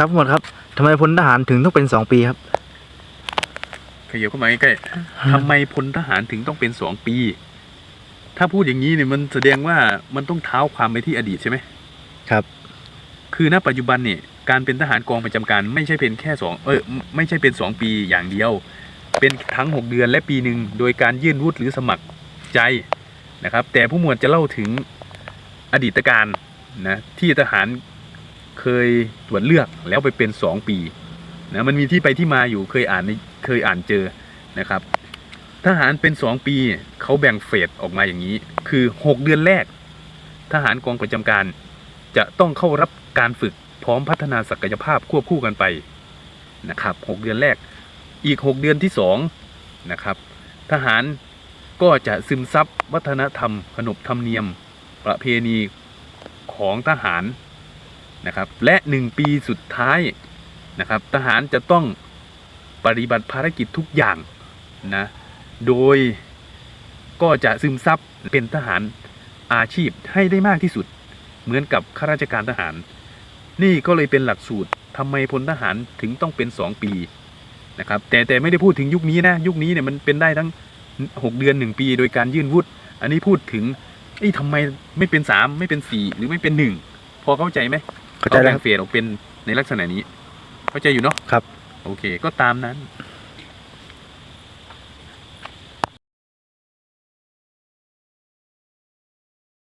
ครับหมดครับทำไมพลทหารถึงต้องเป็นสองปีครับ ขยับเข้ามาใกล้ๆทำไมพลทหารถึงต้องเป็นสองปี ถ้าพูดอย่างนี้เนี่ยมันแสดงว่ามันต้องเท้าความไปที่อดีตใช่ไหมครับ คือณปัจจุบันเนี่ยการเป็นทหารกองประจำการไม่ใช่เป็นแค่สองเออไม่ใช่เป็นสองปีอย่างเดียว เป็นทั้งหกเดือนและปีหนึ่งโดยการยื่นวุฒิหรือสมัครใจนะครับ แต่ผู้หมวดจะเล่าถึงอดีตการนะที่ทหาร เคยตรวจเลือกแล้วไปเป็นสองปีนะมันมีที่ไปที่มาอยู่เคยอ่านเคยอ่านเจอนะครับ ทหารเป็นสองปีเขาแบ่งเฟสออกมาอย่างนี้ คือหกเดือนแรก ทหารกองประจำการจะต้องเข้ารับการฝึกพร้อมพัฒนาศักยภาพควบคู่กันไปนะครับหกเดือนแรกอีกหกเดือนที่สองนะครับทหารก็จะซึมซับวัฒนธรรมขนบธรรมเนียม ประเพณีของทหาร นะครับ และหนึ่งปีสุดท้ายนะครับ ทหารจะต้องปฏิบัติภารกิจทุกอย่างนะ โดยก็จะซึมซับเป็นทหารอาชีพให้ได้มากที่สุด เหมือนกับข้าราชการทหาร นี่ก็เลยเป็นหลักสูตรทำไมพลทหารถึงต้องเป็น 2 ปีนะครับ แต่แต่ไม่ได้พูดถึงยุคนี้นะ ยุคนี้เนี่ยมันเป็นได้ทั้ง 6 เดือน 1 ปี โดยการยื่นวุฒิ อันนี้พูดถึงไอ้ทำไมไม่เป็น 3 ไม่เป็น 4 หรือไม่เป็น 1 พอเข้าใจไหม เข้าใจแล้วแบ่งเฟสออกเป็นในลักษณะนี้ เข้าใจอยู่เนาะครับ โอเค ก็ตามนั้น